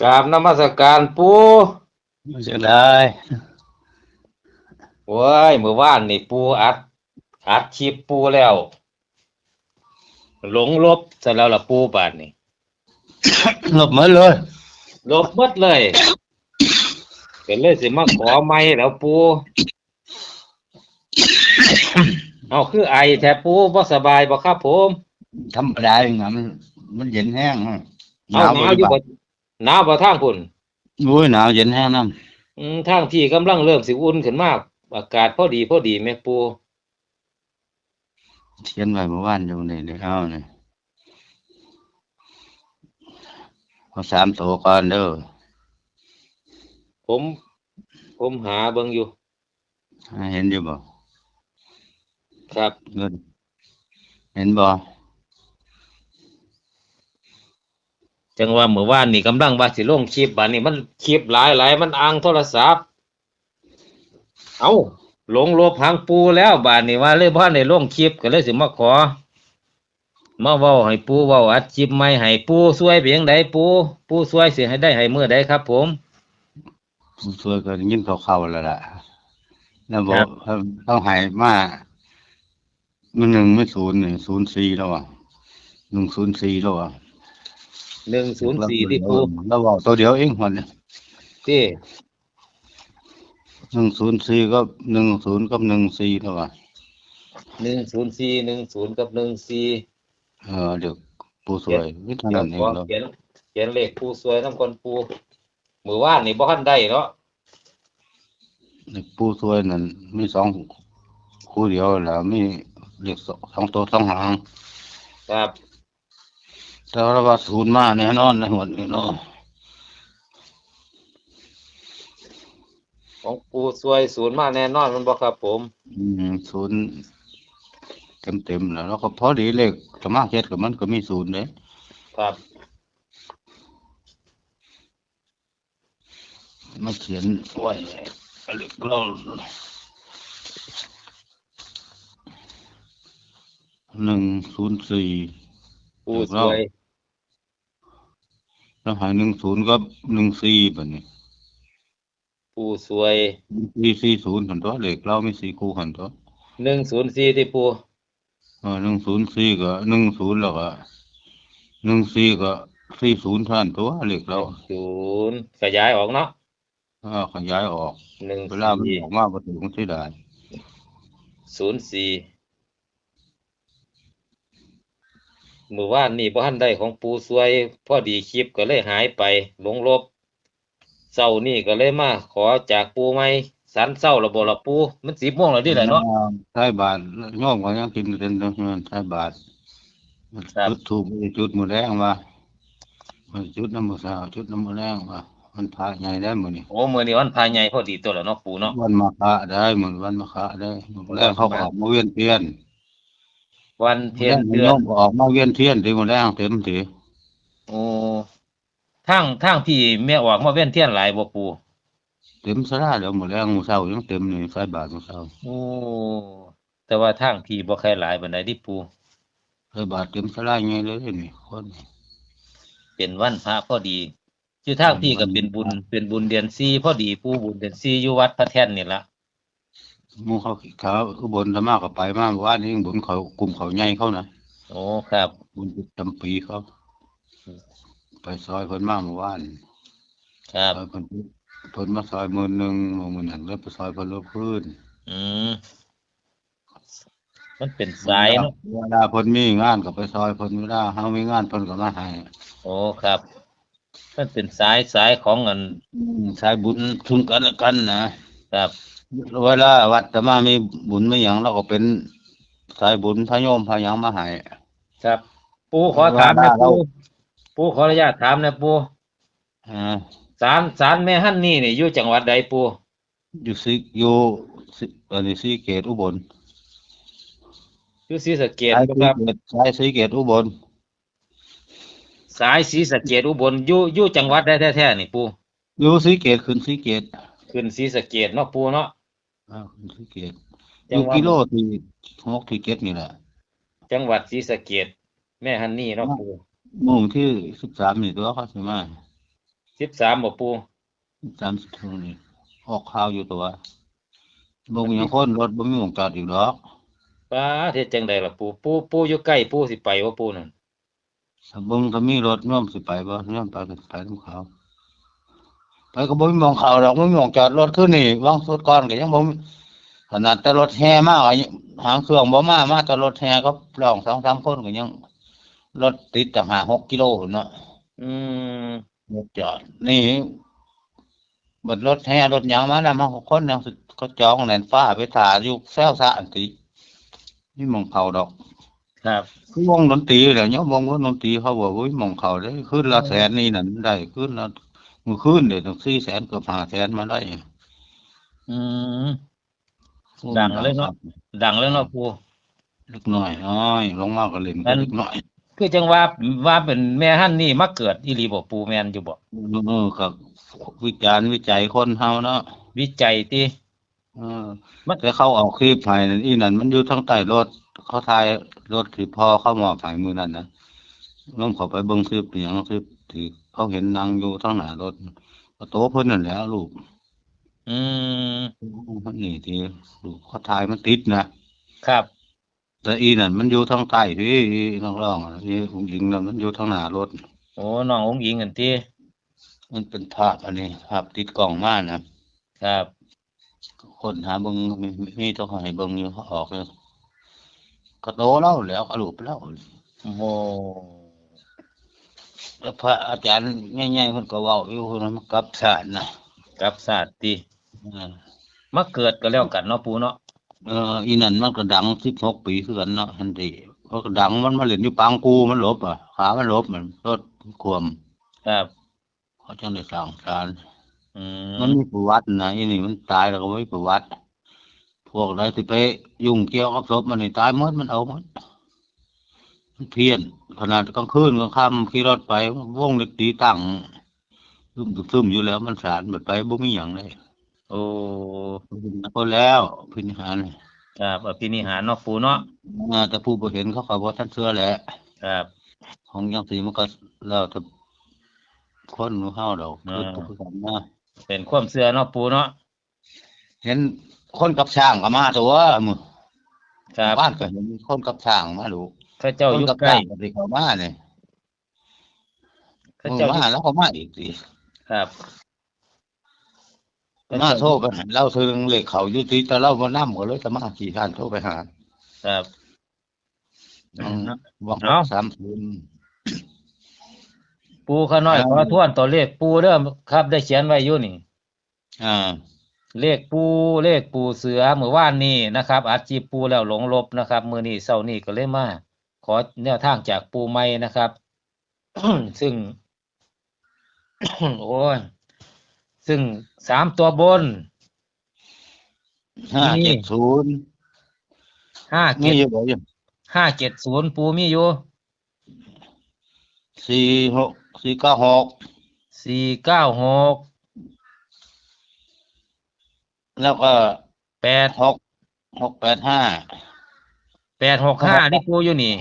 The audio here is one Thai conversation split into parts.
กราบนมัสการปูมันจะได้โว้ยเมื่อวานนี่ปูอัด อัดคลิปปูแล้ว หลงลบซะแล้วล่ะปูบาดนี่ หลบหมดเลยลบหมดเลยเป็นเลยสิมาขอไม่แล้วปูเอาคือไอแท้ปูบ่สบายบ่ครับผมธรรมดาอย่างนั้นมันมันเย็นแห้งฮะเอาหนาวอยู่บ่ หนาวบ่ทางพุ่นโอ้ยหนาวเย็นแห้งน้อืมทางที่กำลังเริ่มสิอุ่นขึ้นมาก อากาศพอดีพอดีแม่ปูำเทียนไว้เมื่อวานอยู่นี่เดี๋ยวเอาเนี่ยพอสามโตก่อนเด้อผม ผมหาเบิ่งอยู่เห็นอยู่บ่ครับ เงินเห็นบ่ จังว่าเมื่อวานนี่กำลังว่าสิลงคลิปบัดนี้มันคลิปหลายหลายมันอ่างโทรศัพท์ เอาหลงลบหางปูแล้วบาดนี้ว่าเลยบ่ได้ลงคลิปก็เลยสิมาขอมาเว้าให้ปูเว้าอัดคลิปใหม่ให้ปูช่วยเพียงใดปูปูช่วยสิให้ได้ให้มื้อใดครับ ผมผู้ช่วยก็ยินเขาๆแล้วล่ะแล้วบอครักบต้องใหายมามันหนึ่งไม่ศูนย์นี่ศูนย์สี่แล้วอะหนึ่งศูนย์สี่แล้วอะ 104ที่ปูเราบอกตัวเดียวเองวันนี้ที่หนึ่งศูนย์สี่ก็หนึ่งศูนย์กับหนึ่งสี่เท่าไหร่104 10กับ14เออเดี๋ยวผู้สวยวิธีเดี๋ยนั้วนเอขงอเราเขียนเขียนเลขปูช่วยนำคนปูมื้อวานนี่บ่ทันได้เนาะผู้สวยนั่นมีสองคู่เดียวแล้วมีเรียกสองสองตัวสองหางครับ แต่ว่าว่าศูนย์มาแน่นอนในหัวนี้เนาะของปูซวยศูนย์มาแน่นอนมันบอกครับ ผมอืมศูนย์เต็มเต็มๆแล้วแล้วก็พอดีเลขสมาเช็ดกับมันก็มีศูนย์เลยครับมาเขียนไว้เลขเราหนึ่งศูนย์สี่ปูซวย แล้วหายหนึ่งศูนย์ก็หนึ่งสี่แบบนี้ปูซวยสี่สี่ศูนย์หันตัวเลขเรามีสี่คู่หันตัวหนึ่งศูนย์สี่ที่ปูเออหนึ่งศูนย์สี่ก็หนึ่งศูนย์แล้วก็หนึ่งสี่ก็สี่ศูนย์ท่านตัวเลขเราศูนย์ขยายออกเนาะเออขยายออกหนึ่งเวลามันสี่ออกมาประตูมันที่ได้ศูนย์สี่เมื่อวานนี่บ่ทันได้ของปูซวย พอดีคลิปก็เลยหายไปหลงลบเศร้านี่ก็เลยมาขอจากปูไหมสันเศร้าระบบละปูมันสิบโมงแล้วดิแหละเนาะใช่บาทโย่อมก็ยังกินเป็นเงินใช่บาทครับจุดถูกจุดมือแรงว่ามันจุดน้ำมือสาวจุดน้ำมือแรงว่ามันพาใหญ่ได้มือนี่โอ้มื้อนี้วันพายใหญ่พอดีตัวแล้วเนาะปูเนาะวันมาฆะได้เหมือนวันมาฆะได้มือแรงเขาก็ออกมาเวียนเทียน วันเทียนเดืเดืออนนออกมาเวียนเทียนที่มือแรงเต็มทีโอ้ทางทางพี่แม่ออกมาเว้นเทียนหลายบ่ปูเต็มสลาแล้วมือแรงมือเศร้ายังเต็มนี่ใส่บาทมือเศร้าโอ้แต่ว่าทางพี่บ่ค่อยหลายปานใดที่ปูใส่บาทเต็มสลาไงเลยนี่คนเป็นวันพระพอดีอยู่ทางพี่ก็เป็นบุญเป็นบุญเดือน4พอดีปูบุญเดือน4อยู่วัดพระแท่นนี่ล่ะห มูเขาเขาอุบลธรรมะก็ไปมาว่านี่บุญเขากลุ่มเขาใหญ่เขานะโอ้ครับบุญจำปีเขาไปซอยเพิ่นมาเมื่อวานครับซอยเพิ่นเพิ่นมาซอยหมื่นหนึ่งหมื่นหนึ่งแล้วไปซอยเพิ่นลบพื้นอืมมันเป็นสายเนาะเวลาเพิ่นมีงานก็ไปซอยเพิ่นเวลาเฮามีงานเพิ่นก็มาให้โอ้ครับมันเป็นสายสายของอันใช้บุญถึงกันและกันนะครับ เวลาวัดแต่มามีบุญไม่หยังเราก็เป็นสายบุญพระโยมพระหยังมาให้ครับ ปูขอถามนะว่าเราปูปูขออนุญาตถามนะปูอ่าศาลศาลแม่ฮั่นนี่นี่อยู่จังหวัดใดปูอยู่สิอยู่สิอันนี้สีเกตอุบลอยู่ศรีสะเกษสายบ่สีครับ เกตสายสีเกตอุบลสายศรีสะเกษอุบลอยู่อยู่จังหวัดใดแท้ๆนี่ปูอยู่สีเกตขึ้นสีเกตขึ้นศรีสะเกษเนาะปูเนาะ อ่าขึ้นสีเกตอจังยู่หวัดกิโลที่หกที่เกตนี่แหละ จังหวัดศรีสะเกษแม่ฮันนี่เนาะปูโมุ่งที่สิบสามนี่ตัวเขาสิมาสิบสามบ่ปูตามสิบทุ่นี่ออกข่าวอยู่ตัวบ่มีหยังคนรถบ่มีหมองจอดอีกดอกป้าเฮ็ดจังไดล่ะปูปูปูอยู่ใกล้ปูสิไปว่าปูนั่นถ้าเบิ่งถ้ามีรถย่อมสิไปบ่ย่อมไปก็ไปนํเขา ไปก็บ่มีหมองเขาดอกบ่มีหมองจอดรถคือนี่วางสุดก่อนก็ยังบ่มีขนาดแต่รถแห่มาก็ยังหางเครื่องบ่มามาแต่รถแห่ก็ลองสองสามคนก็ยังรถติดตั้งห้าหกกิโลพุ่นเนาะอืมรถจอด นี่บนรถแห่รถหยังมาแล้วมาหกคนยังสิก็จองแหนนฟ้าไปถ่ายอยู่แซวซะอันตินี่หมองเขาดอก ครับคือวงดนตรีแหละเนี่ยวงดนตรีเขาบอกว่าหมองเขาได้ขึ้นละแสนนี่นั่นได้ขึ้นละ มือขึ้นเดี๋ยวต้องสี่แสนเกือบห้าแสนมาได้ อืมดังเลยเนาะดังแล้วเนาะปูเล็กน้อยน้อยลงมากก็เล่นอันเล็กน้อย คือจังว่าว่าเป็นแม่ฮั่นนี่มาเกิดอีหลีบ่ปูแม่นอยู่บ่เออครับวิจารณ์วิจัยคนเฮาเนาะวิจัยติเออมันแต่เขาเอาคลิปให้นั่นอีนั่นมันอยู่ทั้งใต้รถเขาถ่ายรถที่พ่อเขามอบให้มือนั่นนะลองเข้าไปเบิ่งคลิปอหย่างคลิปที่ เขาเห็นนางอยู่ทั้งหน้ารถก็โตเพิ่นนั่นแหล้วลูกอืมมันนี่ที่ลูกเขาถ่ายมันติดนะครับ แต่อีนั่นมันอยู่ทั้งใต้ที่น้องร้องๆที่ผู้หญิงนั่นมันอยู่ทั้งหน้ารถ โอ้น้ององค์หญิงกันติมันเป็นภาพอันนี้ภาพติดกล้องมานะครับ คนหาเบิ่งมีมีต้องให้เบิ่งอยู่เขาออกเลยก็โตแล้วแหล้วก็ลูกไปแล้ว โอ้โหแล้ว พระอาจารย์ง่ายๆเพิ่นก็เว้าอยู่เพิ่นว่ามันกลับชาตินะกับศาสตร์ติเออมาเกิดก็แล้วกันเนาะปูเนาะเอออีนั่นมันก็ดัง16ปีคือกันเนาะทันทีเพราะก็ดังมันมาเล่นอยู่ปางกูมันหลบอะขามันหลบมันรถควมครับเขาจังได้สร้างศาลอืมันมมีประวัตินะอีนี่มันตายแล้วก็บ่มีประวัติ พวกใดที่ไปยุ่งเกี่ยวกับศพมันนี่ตายหมดมันเอาหมดมัน เพี้ยน ขนาดกลางคืนกลางค่ำขี่รถไปวงเล็กตีตั้งซึมซึมอยู่แล้ว มันสารเบิดไปบ่มีหยังเลยโอ้ก็แล้วพินิหารครับอภินิหารเนาะปูเนาะอ่าแต่ผู้บ่เห็นเขาก็บ่ทันเชื่อแหละครับ ของจังสีมันก็แล้วแต่คนของเฮาดอกคือคือกันนะเป็นความเชื่อเนาะปูเนาะเห็นคนกับช้างก็มาตัวมื้อครับบ้านก็เห็นคนกับช้างมาดู ข้าเจ้าคนอยู่กับใกล้ช้างก็สิเข้ามาเนี่ยข้ามื้อเจ้าอยู่มาแล้วก็มาอีกสิครับข้มาเจ้โทรไปหาเราถึงเลขเขาอยู่ที่แต่เราบ่นำก็เลยจะมาขี่ท่านโทรไปหา ครับอืมบอกเนาะสามศูนย์ปูข้าน้อยครับขอทวนตัวเลขปูเด้อครับ ได้เขียนไว้อยู่นี่ อ่า เลขปูเลขปูเสือเมื่อวานนี้นะครับอาจีปูแล้วหลงลบนะครับ มือนี้เช้านี้ก็เลยมาข อแนวทางจากปูใหม่นะครับ ซึ่ง โอ้ยซึ่งสามตัวบนห้านี่เจ็ดศูนย์ห้านี่เจ็ดอยู่บ่อยู่ห้าเจ็ดศูนย์ปูมีอยู่สี่หกสี่เก้าหกสี่เก้าหกแล้วก็แปดหกหกแปดห้า แปดหกห้านี่ปูอยู่นี่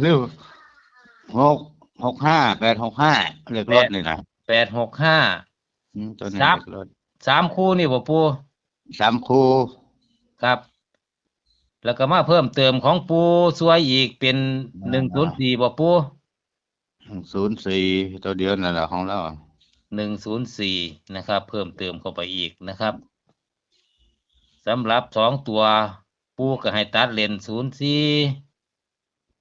หรือหกหกห้าแปดหกห้าเลขรถนี่นะแปดหกห้าอืมตัวนี้ครับเลขรถสามคู่นี่บ่ปูสามคู่ครับ แล้วก็มาเพิ่มเติมของปูซวยอีกเป็นหนึ่งศูนย์สี่บ่ปูศูนย์สี่ตัวเดียวนั่นแหละของเราหนึ่งศูนย์สี่นะครับ เพิ่มเติมเข้าไปอีกนะครับสำหรับสองตัว ปูก็ให้ตัดเลนศูนย์สี่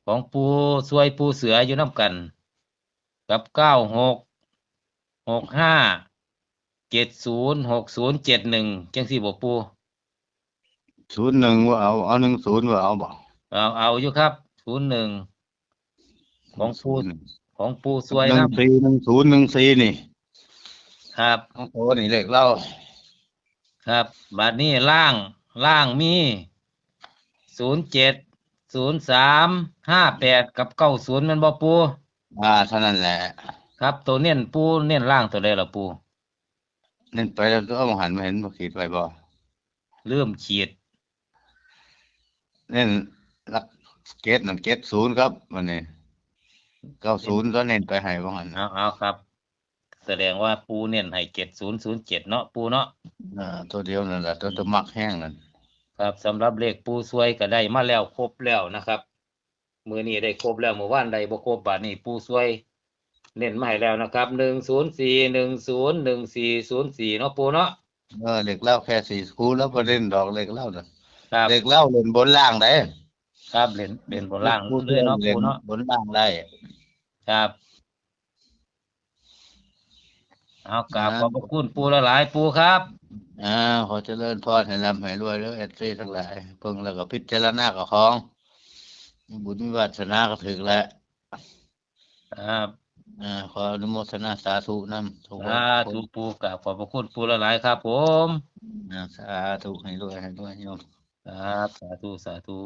ของปูซวยปูเสืออยู่น้ำกัน กับเก้าหกหกห้าเจ็ดศูนย์หกศูนย์เจ็ดหนึ่งจังสี่บ่ปูศูนย์หนึ่งว่าเอาเอาหนึ่งศูนย์ว่าเอาบ่เอาเอาอยู่ครับศูนย์หนึ่งของปูศูนย์ของปูซวยหนึ่งน้ำสี่หนึ่งศูนย์หนึ่งสี่นี่ ครับของโตนี่เลขเราครับบัดนี้ล่างล่างมี ศูนย์เจ็ดศูนย์สามห้าแปดกับเก้าศูนย์มันบ่ปูอ่าเท่านั้นแหละครับ ตัวเน้นปูเน้นล่างตัวใดล่ะปูเล่นไปแล้วก็เอามาหันมาเห็นบ่ขีดไว้บ่เริ่มขีดเล่นลักเกตนั่นเกตศูนย์ครับมันนี่เก้าศูนย์ก็เน้นไปให้บ่หันเอาเอาครับ แสดงว่าปูเน้นให้เจ็ดศูนย์ศูนย์เจ็ดเนาะปูเนาะอ่าตัวเดียวนั่นแหละตัวตัวมักแห้งนั่น ครับสำหรับเลขปูซวยก็ได้มาแล้วครบแล้วนะครับ มือนี้ได้ครบแล้วเมื่อวานได้บ่ครบบาทนี้ปูซวย เน้นมาให้แล้วนะครับหนึ่งศูนย์สี่หนึ่งศูนย์หนึ่งสี่ศูนย์สี่เนาะปูเนาะเออเด็กเล่าแค่สี่คูแล้วประเด็นดอกเด็กเล่าน่ะครับเด็กเล่าเล่นบนล่างได้ครับเล่นเล่นบนล่างเลยเนาะเล่ปูนเนาะบนล่างได้ครับ เอากราบขอบพระคุณปูละหลายๆปูครับ อ่าขอเจริญพรให้ร่ำให้รวยแล้วเอดซีทั้งหลายเพิ่งแล้วก็พิจารณากับของ บุญวิวัฒนาก็ถึงแล้วครับ อ่าขออนุโมทนาสาธุนำทุกคสานธุปูกราบขอบพระคุณปูละหลายๆครับ ผมอ่าสาธุให้รวยให้รวยโยม ครับสาธุสาธุ